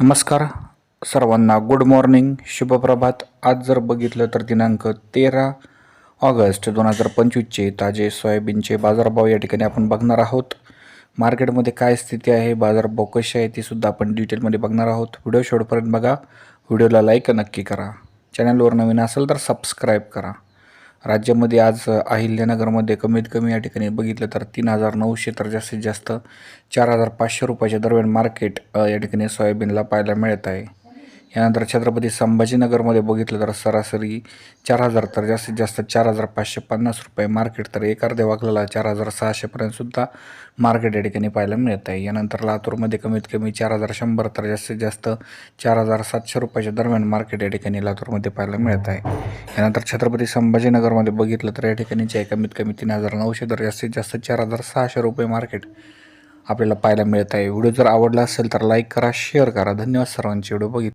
नमस्कार. सर्वांना good morning शुभप्रभात. आज जर बघितलं तर दिनांक तेरा ऑगस्ट दोन हजार पंचवीसचे ताजे सोयाबीनचे बाजारभाव या ठिकाणी आपण बघणार आहोत. मार्केटमध्ये काय स्थिती आहे बाजारभाव कसे आहे ती सुद्धा आपण डिटेलमध्ये बघणार आहोत. व्हिडिओ शेवटपर्यंत बघा. व्हिडिओला लाईक नक्की करा. चॅनलवर नवीन असेल तर सबस्क्राईब करा. राज्यामध्ये आज अहिल्यानगरमध्ये कमीत कमी या ठिकाणी बघितलं तर तीन हजार नऊशे तर जास्तीत जास्त चार हजार पाचशे रुपयाच्या दरम्यान मार्केट या ठिकाणी सोयाबीनला पाहायला मिळत आहे. यानंतर छत्रपती संभाजीनगरमध्ये बघितलं तर सरासरी चार हजार तर जास्तीत जास्त चार हजार पाचशे पन्नास रुपये मार्केट तर एक अर्ध्या वाकलेला चार हजार सहाशेपर्यंतसुद्धा मार्केट या ठिकाणी पाहायला मिळत आहे. यानंतर लातूरमध्ये कमीत कमी चार हजार शंभर तर जास्तीत जास्त चार हजार सातशे रुपयाच्या दरम्यान मार्केट या ठिकाणी लातूरमध्ये पाहायला मिळत आहे. यानंतर छत्रपती संभाजीनगरमध्ये बघितलं तर या ठिकाणीचे आहे कमीत कमी तीन हजार नऊशे तर जास्तीत जास्त चार हजार सहाशे रुपये मार्केट आपल्याला पाहायला मिळत आहे. व्हिडिओ जर आवडला असेल तर लाईक करा शेअर करा. धन्यवाद सर्वांचे. व्हिडिओ बघितले